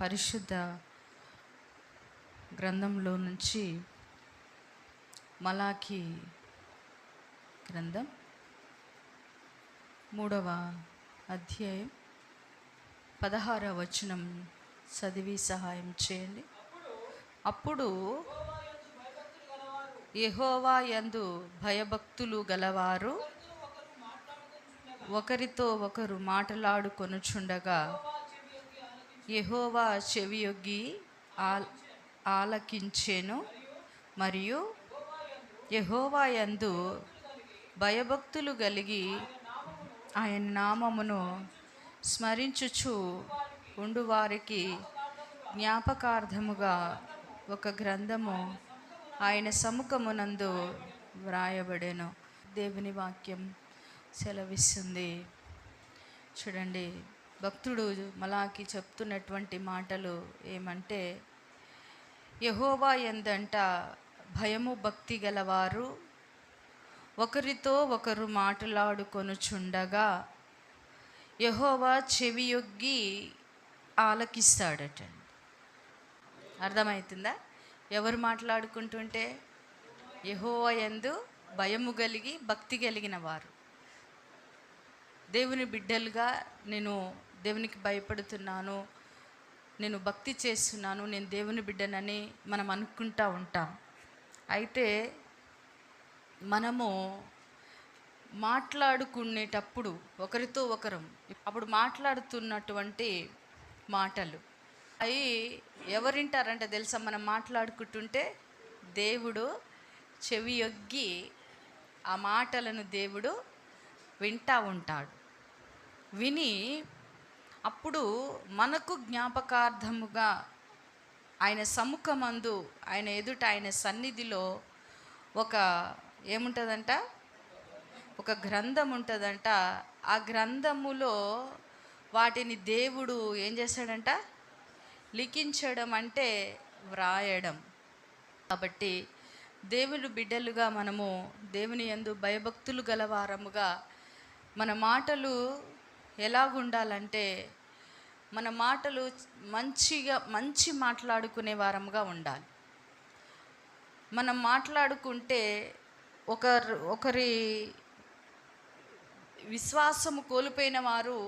పరిశుద్ధ గ్రంథంలో నుంచి మలాకి గ్రంథం మూడవ అధ్యాయం పదహార వచనం చదివి సహాయం చేయండి. అప్పుడు యహోవా యందు భయభక్తులు గలవారు ఒకరితో ఒకరు మాట్లాడుకొనుచుండగా యహోవా చెవియొగ్గి ఆల్ ఆలకించెను. మరియు యహోవా యందు భయభక్తులు కలిగి ఆయన నామమును స్మరించుచు ఉండు వారికి జ్ఞాపకార్థముగా ఒక గ్రంథము ఆయన సముఖమునందు వ్రాయబడెను. దేవుని వాక్యం సెలవిస్తుంది. చూడండి. భక్తుడు మలాకి చెప్తున్నటువంటి మాటలు ఏమంటే యహోవా ఎందంట భయము భక్తి గలవారు ఒకరితో ఒకరు మాట్లాడుకొనుచుండగా యహోవా చెవియొగ్గి ఆలకిస్తాడట. అర్థమవుతుందా ఎవరు మాట్లాడుకుంటుంటే? యహోవా యందు భయము కలిగి భక్తి కలిగిన వారు. దేవుని బిడ్డలుగా నేను దేవునికి భయపడుతున్నాను నేను భక్తి చేస్తున్నాను నేను దేవుని బిడ్డనని మనం అనుకుంటా ఉంటాం. అయితే మనము మాట్లాడుకునేటప్పుడు ఒకరితో ఒకరం అప్పుడు మాట్లాడుతున్నటువంటి మాటలు. అవి ఎవరింటారంటే తెలుసా? మనం మాట్లాడుకుంటుంటే దేవుడు చెవి యొగ్గి ఆ మాటలను దేవుడు వింటా ఉంటాడు. విని అప్పుడు మనకు జ్ఞాపకార్థముగా ఆయన సముఖమందు ఆయన ఎదుట ఆయన సన్నిధిలో ఒక ఏముంటుందంట? ఒక గ్రంథం ఉంటుందంట ఆ గ్రంథములో వాటిని దేవుడు ఏం చేశాడంట? లిఖించడం అంటే వ్రాయడం. కాబట్టి దేవుని బిడ్డలుగా మనము దేవుని యందు భయభక్తులు గలవారముగా మన మాటలు ఎలాగుండాలంటే మన మాటలు మంచిగా మంచి మాట్లాడుకునే వారముగా ఉండాలి. మనం మాట్లాడుకుంటే ఒకరు ఒకరి విశ్వాసము కోల్పోయిన వారు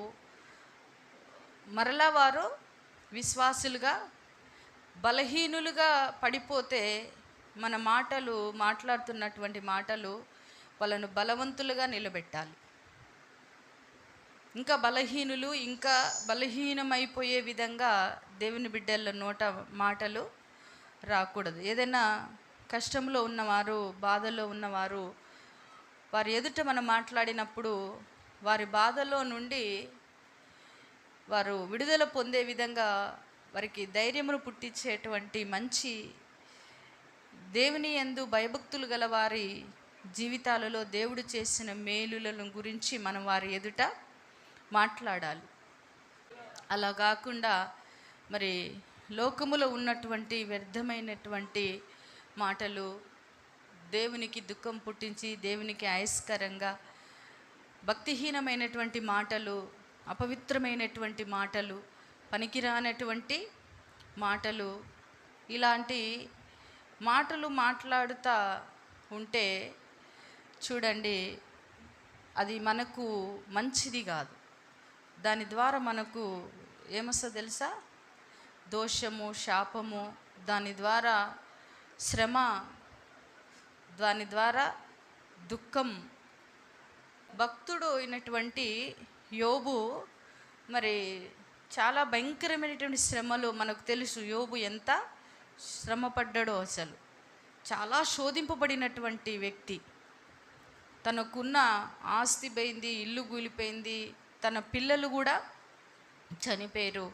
మరలా వారు విశ్వాసులుగా బలహీనులుగా పడిపోతే మన మాటలు మాట్లాడుతున్నటువంటి మాటలు వాళ్ళను బలవంతులుగా నిలబెట్టాలి. ఇంకా బలహీనులు ఇంకా బలహీనమైపోయే విధంగా దేవుని బిడ్డల నోట మాటలు రాకూడదు. ఏదైనా కష్టంలో ఉన్నవారు బాధలో ఉన్నవారు వారి ఎదుట మనం మాట్లాడినప్పుడు వారి బాధలో నుండి వారు విడుదల పొందే విధంగా వారికి ధైర్యమును పుట్టించేటువంటి మంచి దేవుని యందు భయభక్తులు గల వారి జీవితాలలో దేవుడు చేసిన మేలులను గురించి మనం వారి ఎదుట మాట్లాడాలి. అలా కాకుండా మరి లోకములో ఉన్నటువంటి వ్యర్థమైనటువంటి మాటలు దేవునికి దుఃఖం పుట్టించి దేవునికి ఆయస్కరంగా భక్తిహీనమైనటువంటి మాటలు అపవిత్రమైనటువంటి మాటలు పనికిరానటువంటి మాటలు ఇలాంటి మాటలు మాట్లాడుతూ ఉంటే చూడండి అది మనకు మంచిది కాదు. దాని ద్వారా మనకు ఏమొస్తా తెలుసా? దోషము శాపము దాని ద్వారా శ్రమ దాని ద్వారా దుఃఖం. భక్తుడు అయినటువంటి యోబు మరి చాలా భయంకరమైనటువంటి శ్రమలు మనకు తెలుసు. యోబు ఎంత శ్రమపడ్డాడో అసలు. చాలా శోధింపబడినటువంటి వ్యక్తి. తనకున్న ఆస్తి పోయింది ఇల్లు కూలిపోయింది తన పిల్లలు కూడా చనిపోయారు.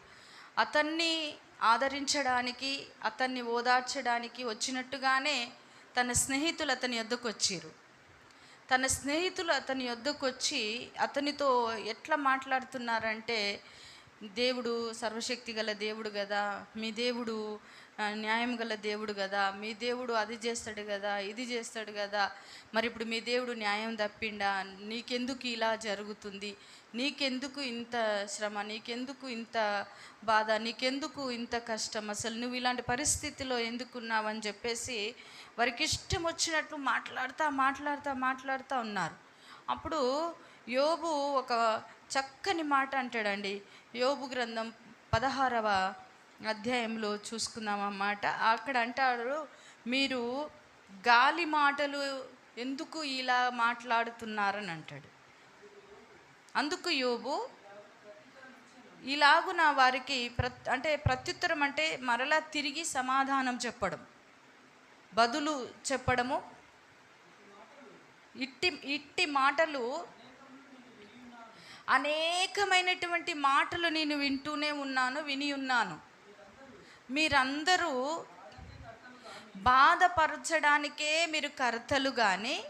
అతన్ని ఆదరించడానికి అతన్ని ఓదార్చడానికి వచ్చినట్టుగానే తన స్నేహితులు అతని వద్దకు వచ్చారు. తన స్నేహితులు అతని వద్దకు వచ్చి అతనితో ఎట్లా మాట్లాడుతున్నారంటే దేవుడు సర్వశక్తి గల దేవుడు కదా మీ దేవుడు న్యాయం గల దేవుడు కదా మీ దేవుడు అది చేస్తాడు కదా ఇది చేస్తాడు కదా మరి ఇప్పుడు మీ దేవుడు న్యాయం తప్పిండా? నీకెందుకు ఇలా జరుగుతుంది? నీకెందుకు ఇంత శ్రమ? నీకెందుకు ఇంత బాధ? నీకెందుకు ఇంత కష్టం? అసలు నువ్వు ఇలాంటి పరిస్థితిలో ఎందుకున్నావని చెప్పేసి వారికి ఇష్టం వచ్చినట్లు మాట్లాడుతూ మాట్లాడుతూ మాట్లాడుతూ ఉన్నారు. అప్పుడు యోబు ఒక చక్కని మాట అంటాడండి. యోబు గ్రంథం పదహారవ అధ్యాయంలో చూసుకుందాం అన్నమాట. అక్కడ అంటారు మీరు గాలి మాటలు ఎందుకు ఇలా మాట్లాడుతున్నారని అంటాడు. అందుకు యోబు ఇలాగున వారికి ప్ర అంటే ప్రత్యుత్తరం అంటే మరలా తిరిగి సమాధానం చెప్పడం. బదులు చెప్పడము. ఇట్టి ఇట్టి మాటలు అనేకమైనటువంటి మాటలు నేను వింటూనే ఉన్నాను విని ఉన్నాను. మీరందరూ బాధపరచడానికే మీరు కర్తలు కానీ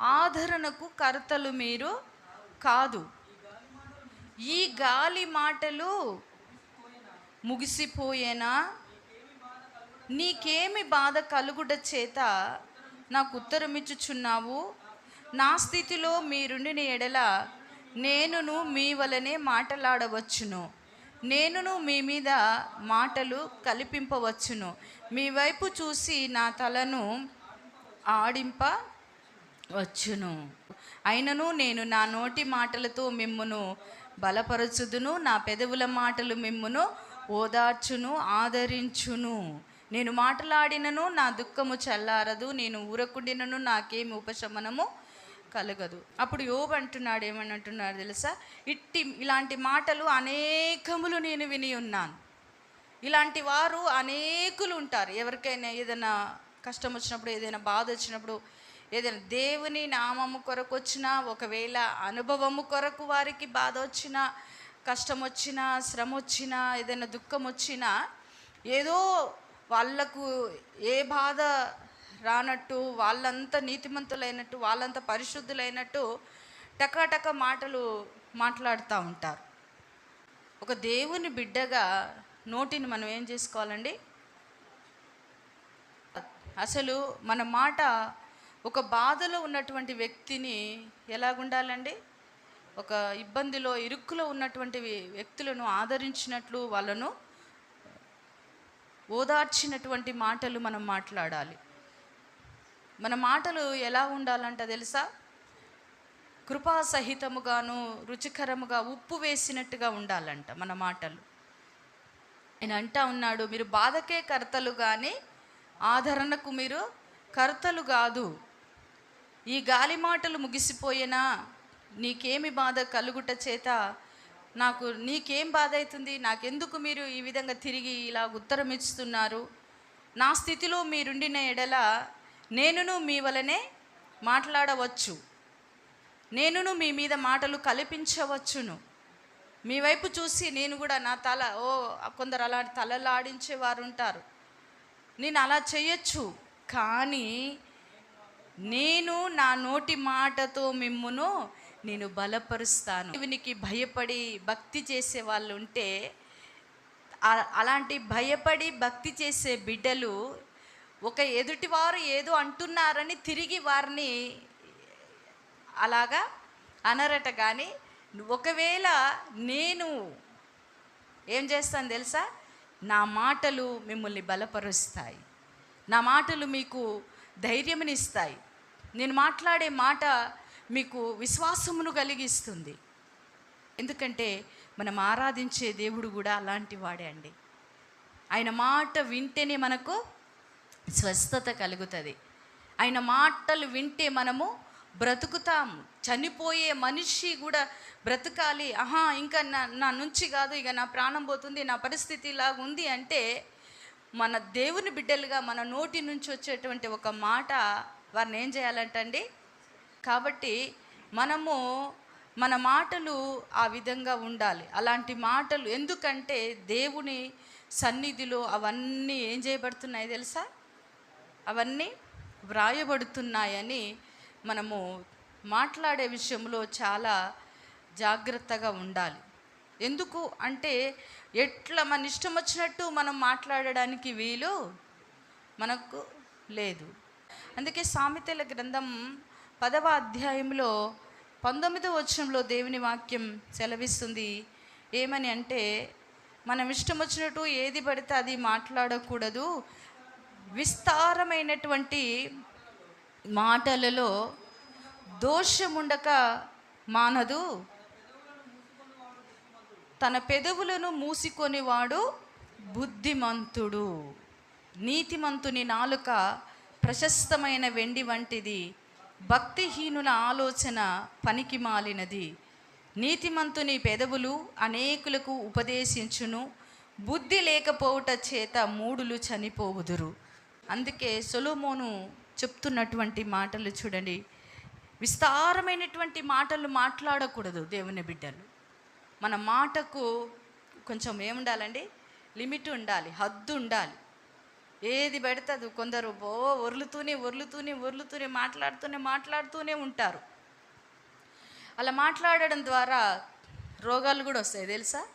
ఆదరణకు కర్తలు మీరు కాదు. ఈ గాలి మాటలు ముగిసిపోయేనా? నీకేమి బాధ కలుగుట చేత నాకు ఉత్తరమిచ్చుచున్నావు? నా స్థితిలో మీరుండిన ఎడల నేనును మీ వలనే మాటలాడవచ్చును. నేనును మీ మీద మాటలు కల్పింపవచ్చును. మీ వైపు చూసి నా తలను ఆడింప వచ్చును అయినను నేను నా నోటి మాటలతో మిమ్మును బలపరచుదును నా పెదవుల మాటలు మిమ్మును ఓదార్చును ఆదరించును. నేను మాట్లాడినను నా దుఃఖము చల్లారదు నేను ఊరకుండినను నాకేమి ఉపశమనము కలగదు. అప్పుడు యోబు అంటున్నాడు ఏమని అంటున్నాడు తెలుసా? ఇట్టి ఇలాంటి మాటలు అనేకములు నేను విని ఉన్నాను. ఇలాంటి వారు అనేకులు ఉంటారు. ఎవరికైనా ఏదైనా కష్టం వచ్చినప్పుడు ఏదైనా బాధ వచ్చినప్పుడు ఏదైనా దేవుని నామము కొరకు వచ్చినా ఒకవేళ అనుభవము కొరకు వారికి బాధ వచ్చినా కష్టం వచ్చినా శ్రమ వచ్చినా ఏదైనా దుఃఖం వచ్చినా ఏదో వాళ్ళకు ఏ బాధ రానట్టు వాళ్ళంతా నీతిమంతులైనట్టు వాళ్ళంతా పరిశుద్ధులైనట్టు టకాటక మాటలు మాట్లాడుతూ ఉంటారు. ఒక దేవుని బిడ్డగా నోటిని మనం ఏం చేసుకోవాలండి? అసలు మన మాట ఒక బాధలో ఉన్నటువంటి వ్యక్తిని ఎలాగుండాలండి? ఒక ఇబ్బందిలో ఇరుక్కులో ఉన్నటువంటి వ్యక్తులను ఆదరించినట్లు వాళ్ళను ఓదార్చినటువంటి మాటలు మనం మాట్లాడాలి. మన మాటలు ఎలా ఉండాలంట తెలుసా? కృపాసహితముగాను రుచికరముగా ఉప్పు వేసినట్టుగా ఉండాలంట మన మాటలు. ఆయన అంటా ఉన్నాడు మీరు బాధకే కర్తలు కానీ ఆదరణకు మీరు కర్తలు కాదు ఈ గాలి మాటలు ముగిసిపోయేనా? నీకేమి బాధ కలుగుట చేత? నాకు నీకేం బాధ అవుతుంది నాకెందుకు మీరు ఈ విధంగా తిరిగి ఇలా ఉత్తరం ఇస్తున్నారు నా స్థితిలో మీరుండిన ఎడల నేనును మీ వలనే మాట్లాడవచ్చు. నేనును మీ మీద మాటలు కల్పించవచ్చును. మీ వైపు చూసి నేను కూడా నా తల ఓ కొందరు అలా తలలాడించే వారు ఉంటారు నేను అలా చేయొచ్చు కానీ నేను నా నోటి మాటతో మిమ్మును నేను బలపరుస్తాను. దేవునికి భయపడి భక్తి చేసే వాళ్ళు ఉంటే అలాంటి భయపడి భక్తి చేసే బిడ్డలు ఒక ఎదుటివారు ఏదో అంటున్నారని తిరిగి వారిని అలాగా అనరట కానీ ఒకవేళ నేను ఏం చేస్తాను తెలుసా? నా మాటలు మిమ్మల్ని బలపరుస్తాయి. నా మాటలు మీకు ధైర్యమునిస్తాయి నేను మాట్లాడే మాట మీకు విశ్వాసమును కలిగిస్తుంది. ఎందుకంటే మనం ఆరాధించే దేవుడు కూడా అలాంటి వాడే అండి. ఆయన మాట వింటేనే మనకు స్వస్థత కలుగుతుంది. ఆయన మాటలు వింటే మనము బ్రతుకుతాం చనిపోయే మనిషి కూడా బ్రతకాలి. ఆహా ఇంకా నా నా నుంచి కాదు ఇక నా ప్రాణం పోతుంది నా పరిస్థితి ఇలాగ ఉంది అంటే మన దేవుని బిడ్డలుగా మన నోటి నుంచి వచ్చేటువంటి ఒక మాట వారిని ఏం చేయాలంటండి? కాబట్టి మనము మన మాటలు ఆ విధంగా ఉండాలి. అలాంటి మాటలు ఎందుకంటే దేవుని సన్నిధిలో అవన్నీ ఏం చేయబడుతున్నాయి తెలుసా? అవన్నీ వ్రాయబడుతున్నాయని మనము మాట్లాడే విషయంలో చాలా జాగ్రత్తగా ఉండాలి. ఎందుకు అంటే ఎట్లా మన ఇష్టం వచ్చినట్టు మనం మాట్లాడడానికి వీలు మనకు లేదు. అందుకే సామెతల గ్రంథం పదవ అధ్యాయంలో పంతొమ్మిదవ వచనంలో దేవుని వాక్యం సెలవిస్తుంది. ఏమని అంటే మనం ఇష్టం వచ్చినట్టు ఏది పడితే అది మాట్లాడకూడదు. విస్తారమైనటువంటి మాటలలో దోషముండక మానదు. తన పెదవులను మూసుకొనివాడు బుద్ధిమంతుడు. నీతిమంతుని నాలుక ప్రశస్తమైన వెండి వంటిది. భక్తిహీనుల ఆలోచన పనికి మాలినది. నీతిమంతుని పెదవులు అనేకులకు ఉపదేశించును. బుద్ధి లేకపోవుట చేత మూడులు చనిపోవుదురు. అందుకే సొలోమోను చెప్తున్నటువంటి మాటలు చూడండి. విస్తారమైనటువంటి మాటలు మాట్లాడకూడదు దేవుని బిడ్డలు. మన మాటకు కొంచెం ఏముండాలండి? లిమిట్ ఉండాలి హద్దు ఉండాలి. ఏది పెడతదు కొందరు ఓ ఒర్లుతూనే ఒర్లుతూనే ఒర్లుతూనే మాట్లాడుతూనే మాట్లాడుతూనే ఉంటారు. అలా మాట్లాడడం ద్వారా రోగాలు కూడా వస్తాయి తెలుసా?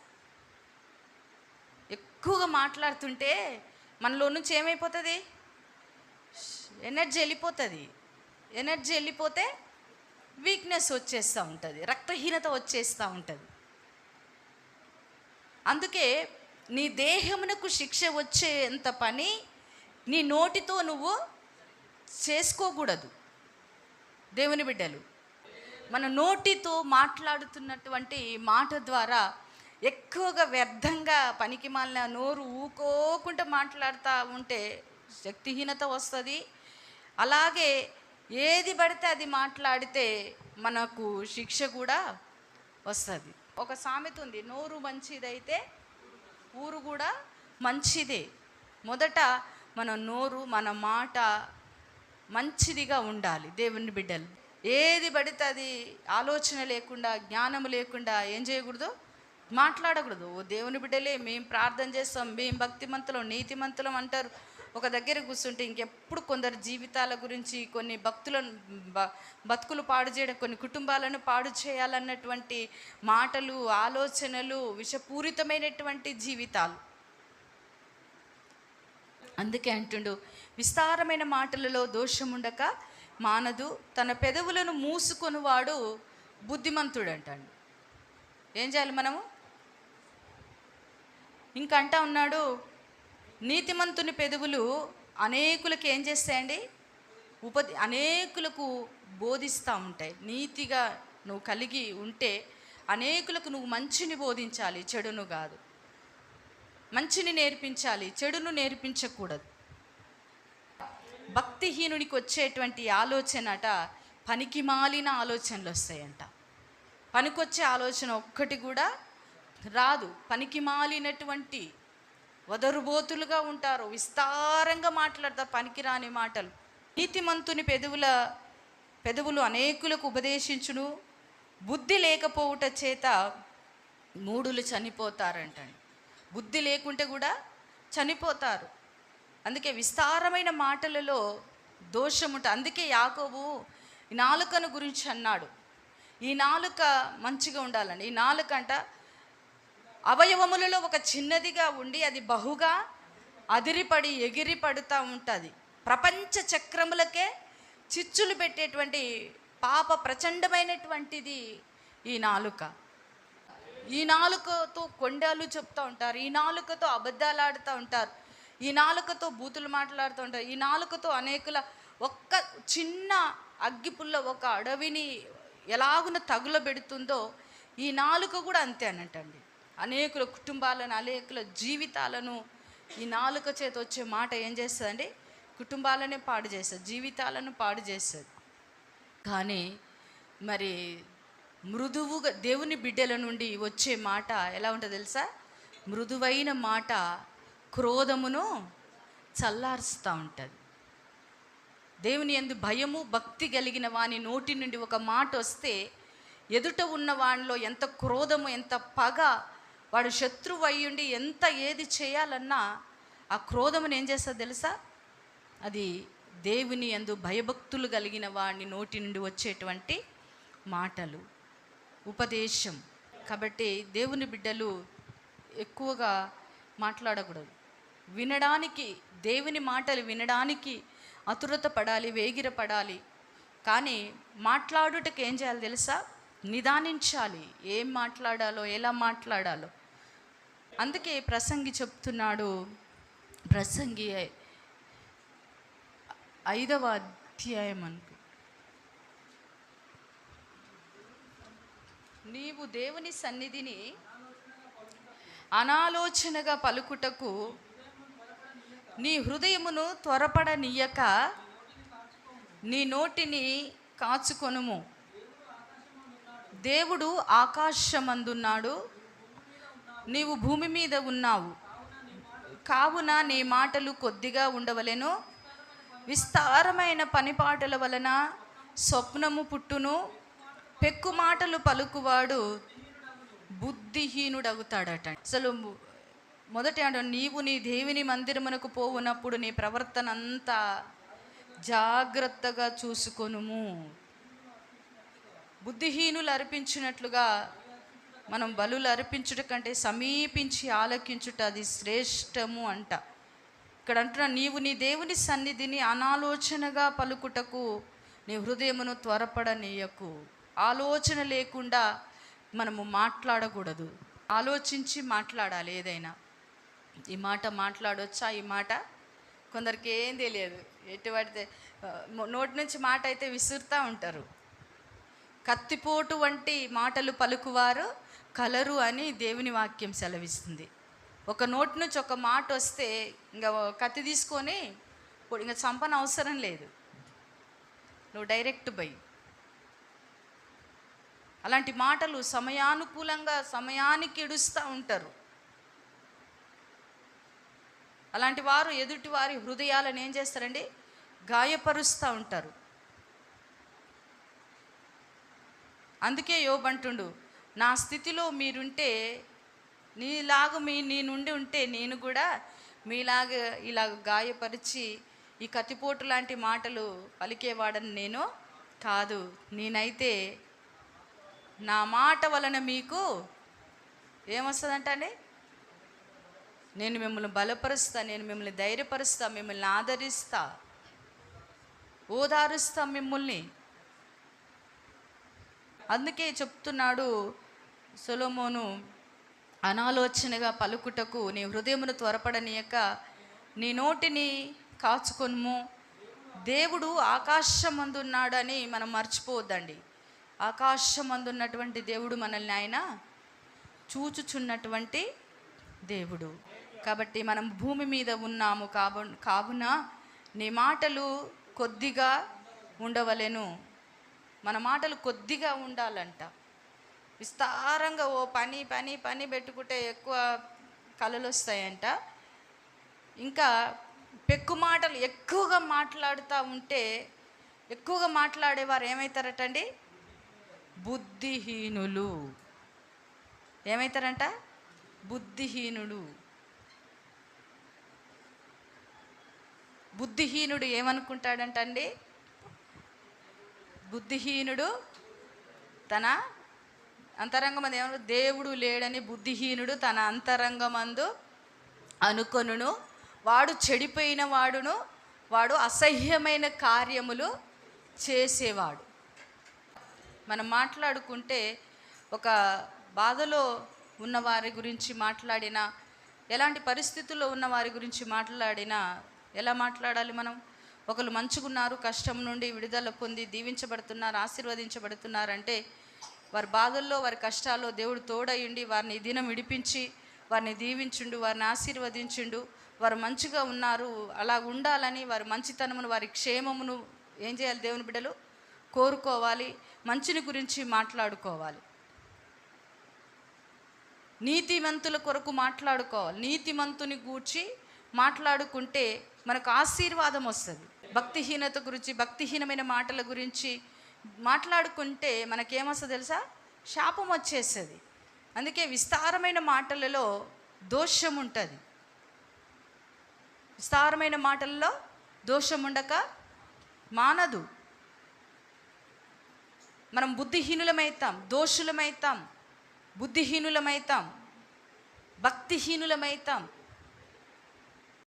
ఎక్కువగా మాట్లాడుతుంటే మనలో నుంచి ఏమైపోతుంది? ఎనర్జీ వెళ్ళిపోతుంది. ఎనర్జీ వెళ్ళిపోతే వీక్నెస్ వచ్చేస్తూ ఉంటుంది. రక్తహీనత వచ్చేస్తూ ఉంటుంది. అందుకే నీ దేహమునకు శిక్ష వచ్చేంత పని నీ నోటితో నువ్వు చేసుకోకూడదు. దేవుని బిడ్డలు మన నోటితో మాట్లాడుతున్నటువంటి మాట ద్వారా ఎక్కువగా వ్యర్థంగా పనికి మాలిన నోరు ఊకోకుండా మాట్లాడుతూ ఉంటే శక్తిహీనత వస్తుంది అలాగే ఏది పడితే అది మాట్లాడితే మనకు శిక్ష కూడా వస్తుంది. ఒక సామెత ఉంది నోరు మంచిదైతే ఊరు కూడా మంచిదే. మొదట మన నోరు మన మాట మంచిదిగా ఉండాలి దేవుని బిడ్డలు. ఏది పడితే అది ఆలోచన లేకుండా జ్ఞానం లేకుండా ఏం చేయకూడదు? మాట్లాడకూడదు. ఓ దేవుని బిడ్డలే మేము ప్రార్థన చేస్తాం మేము భక్తిమంతులం నీతిమంతులం అంటారు. ఒక దగ్గర కూర్చుంటే ఇంకెప్పుడు కొందరు జీవితాల గురించి కొన్ని భక్తులను బ- బతుకులు పాడు చేయడం కొన్ని కుటుంబాలను పాడు చేయాలన్నటువంటి మాటలు ఆలోచనలు విషపూరితమైనటువంటి జీవితాలు. అందుకే అంటుండు విస్తారమైన మాటలలో దోషముండక మానదు తన పెదవులను మూసుకొనివాడు బుద్ధిమంతుడు అంటాడు ఏం చేయాలి మనము? ఇంకంటా అంటా ఉన్నాడు నీతిమంతుని పెదవులు అనేకులకు ఏం చేస్తాయండి? ఉపది అనేకులకు బోధిస్తూ ఉంటాయి. నీతిగా నువ్వు కలిగి ఉంటే అనేకులకు నువ్వు మంచిని బోధించాలి చెడును కాదు. మంచిని నేర్పించాలి చెడును నేర్పించకూడదు. భక్తిహీనునికి వచ్చేటువంటి ఆలోచనట పనికి మాలిన ఆలోచనలు వస్తాయంట. పనికొచ్చే ఆలోచన ఒక్కటి కూడా రాదు. పనికి మాలినటువంటి వదరుబోతులుగా ఉంటారు. విస్తారంగా మాట్లాడతారు పనికిరాని మాటలు. నీతిమంతుని పెదవుల పెదవులు అనేకులకు ఉపదేశించును. బుద్ధి లేకపోవుట చేత మూడులు చనిపోతారంటండి. బుద్ధి లేకుంటే కూడా చనిపోతారు. అందుకే విస్తారమైన మాటలలో దోషముంట. అందుకే యాకోబు ఈ నాలుకను గురించి అన్నాడు. ఈ నాలుక మంచిగా ఉండాలండి. ఈ నాలుక అంట అవయవములలో ఒక చిన్నదిగా ఉండి అది బహుగా అదిరిపడి ఎగిరి పడుతూ ఉంటుంది. ప్రపంచ చక్రములకే చిచ్చులు పెట్టేటువంటి పాప ప్రచండమైనటువంటిది ఈ నాలుక. ఈ నాలుకతో కొండలు చెప్తూ ఉంటారు ఈ నాలుకతో అబద్ధాలు ఆడుతూ ఉంటారు ఈ నాలుకతో బూతులు మాట్లాడుతూ ఉంటారు ఈ నాలుకతో అనేకుల ఒక్క చిన్న అగ్గిపుల్ల ఒక అడవిని ఎలాగున తగులబెడుతుందో ఈ నాలుక కూడా అంతే అనటండి. అనేకుల కుటుంబాలను అనేకుల జీవితాలను ఈ నాలుక చేత వచ్చే మాట ఏం చేస్తుందండి కుటుంబాలనే పాడు చేస్తుంది జీవితాలను పాడు చేస్తుంది. కానీ మరి మృదువుగా దేవుని బిడ్డల నుండి వచ్చే మాట ఎలా ఉంటుందో తెలుసా? మృదువైన మాట క్రోధమును చల్లారుస్తూ ఉంటుంది. దేవుని ఎందు భయము భక్తి కలిగిన వాని నోటి నుండి ఒక మాట వస్తే ఎదుట ఉన్న వానిలో ఎంత క్రోధము ఎంత పగ వాడు శత్రువు అయ్యుండి ఎంత ఏది చేయాలన్నా ఆ క్రోధమును ఏం చేస్తా తెలుసా? అది దేవుని యందు భయభక్తులు కలిగిన వాడిని నోటి నుండి వచ్చేటువంటి మాటలు ఉపదేశం. కాబట్టి దేవుని బిడ్డలు ఎక్కువగా మాట్లాడకూడదు. వినడానికి దేవుని మాటలు వినడానికి అతురత పడాలి వేగిర పడాలి కానీ మాట్లాడుటకు ఏం చేయాలి తెలుసా? నిదానించాలి. ఏం మాట్లాడాలో ఎలా మాట్లాడాలో. అందుకే ప్రసంగి చెప్తున్నాడు. ప్రసంగి ఐదవ అధ్యాయం అనుకు. నీవు దేవుని సన్నిధిని అనాలోచనగా పలుకుటకు నీ హృదయమును త్వరపడనీయక నీ నోటిని కాచుకొనుము. దేవుడు ఆకాశమందున్నాడు. నీవు భూమి మీద ఉన్నావు. కావున నీ మాటలు కొద్దిగా ఉండవలెను. విస్తారమైన పనిపాటల వలన స్వప్నము పుట్టును. పెక్కు మాటలు పలుకువాడు బుద్ధిహీనుడవుతాడట అసలు మొదటి అంట నీవు నీ దేవుని మందిరమునకు పోవునప్పుడు నీ ప్రవర్తన అంతా జాగ్రత్తగా చూసుకొనుము. బుద్ధిహీనులు అర్పించినట్లుగా మనం బలులు అర్పించుట కంటే సమీపించి ఆలకించుట అది శ్రేష్టము అంట. ఇక్కడ అంటున్నా నీవు నీ దేవుని సన్నిధిని అనాలోచనగా పలుకుటకు నీ హృదయమును త్వరపడనీయకు. ఆలోచన లేకుండా మనము మాట్లాడకూడదు. ఆలోచించి మాట్లాడాలి ఏదైనా. ఈ మాట మాట్లాడొచ్చా? ఈ మాట? కొందరికి ఏం తెలియదు. ఎటువంటి నోటి నుంచి మాట అయితే విసురుతూ ఉంటారు. కత్తిపోటు వంటి మాటలు పలుకువారు కలరు అని దేవుని వాక్యం సెలవిస్తుంది. ఒక నోటి నుంచి ఒక మాట వస్తే ఇంకా కత్తి తీసుకొని ఇంకా చంపన అవసరం లేదు. నువ్వు డైరెక్ట్ బై అలాంటి మాటలు సమయానుకూలంగా సమయానికి ఇడుస్తూ ఉంటారు. అలాంటి వారు ఎదుటి వారి హృదయాలను ఏం చేస్తారండి? గాయపరుస్తూ ఉంటారు. అందుకే యోబంటుండు నా స్థితిలో మీరుంటే నీలాగా మీ నీ నుండి ఉంటే నేను కూడా మీలాగా ఇలాగ గాయపరిచి ఈ కత్తిపోటు లాంటి మాటలు పలికేవాడని నేను కాదు. నేనైతే నా మాట వలన మీకు ఏమొస్తుందంటే నేను మిమ్మల్ని బలపరుస్తా నేను మిమ్మల్ని ధైర్యపరుస్తా మిమ్మల్ని ఆదరిస్తా ఓదారుస్తా మిమ్మల్ని. అందుకే చెప్తున్నాడు సొలోమోను అనాలోచనగా పలుకుటకు నీ హృదయమును త్వరపడనీయక నీ నోటిని కాచుకొనుము. దేవుడు ఆకాశమందున్నాడని మనం మర్చిపోవద్దండి. ఆకాశమందున్నటువంటి దేవుడు మనల్ని ఆయన చూచుచున్నటువంటి దేవుడు. కాబట్టి మనం భూమి మీద ఉన్నాము కాబు కావున నీ మాటలు కొద్దిగా ఉండవలెను. మన మాటలు కొద్దిగా ఉండాలంట. విస్తారంగా ఓ పని పని పని పెట్టుకుంటే ఎక్కువ కళలు వస్తాయంట ఇంకా పెక్కు మాటలు ఎక్కువగా మాట్లాడుతూ ఉంటే ఎక్కువగా మాట్లాడేవారు ఏమవుతారటండి బుద్ధిహీనులు. ఏమవుతారంట బుద్ధిహీనుడు. బుద్ధిహీనుడు ఏమనుకుంటాడంటండి? బుద్ధిహీనుడు తన అంతరంగమందు ఏమను దేవుడు లేడని బుద్ధిహీనుడు తన అంతరంగమందు అనుకొనును. వాడు చెడిపోయిన వాడును వాడు అసహ్యమైన కార్యములు చేసేవాడు. మనం మాట్లాడుకుంటే ఒక బాధలో ఉన్న వారి గురించి మాట్లాడినా ఎలాంటి పరిస్థితుల్లో ఉన్న వారి గురించి మాట్లాడినా ఎలా మాట్లాడాలి మనం? ఒకరు మంచుకున్నారు కష్టం నుండి విడుదల పొంది దీవించబడుతున్నారు ఆశీర్వదించబడుతున్నారంటే వారి బాధల్లో వారి కష్టాల్లో దేవుడు తోడయ్యుండి వారిని దినం విడిపించి వారిని దీవించుండు వారిని ఆశీర్వదించుండు వారు మంచిగా ఉన్నారు అలా ఉండాలని వారి మంచితనమును వారి క్షేమమును ఏం చేయాలి దేవుని బిడ్డలు? కోరుకోవాలి మంచిని గురించి మాట్లాడుకోవాలి. నీతిమంతుల కొరకు మాట్లాడుకోవాలి. నీతిమంతుని గూర్చి మాట్లాడుకుంటే మనకు ఆశీర్వాదం వస్తుంది. భక్తిహీనత గురించి భక్తిహీనమైన మాటల గురించి మాట్లాడుకుంటే మనకేమొస్తుంది తెలుసా? శాపం వచ్చేస్తుంది అందుకే విస్తారమైన మాటలలో దోషం ఉంటుంది. విస్తారమైన మాటల్లో దోషం ఉండక మానదు. మనం బుద్ధిహీనులమైతాం దోషులమైతాం బుద్ధిహీనులమైతాం భక్తిహీనులమైతాం.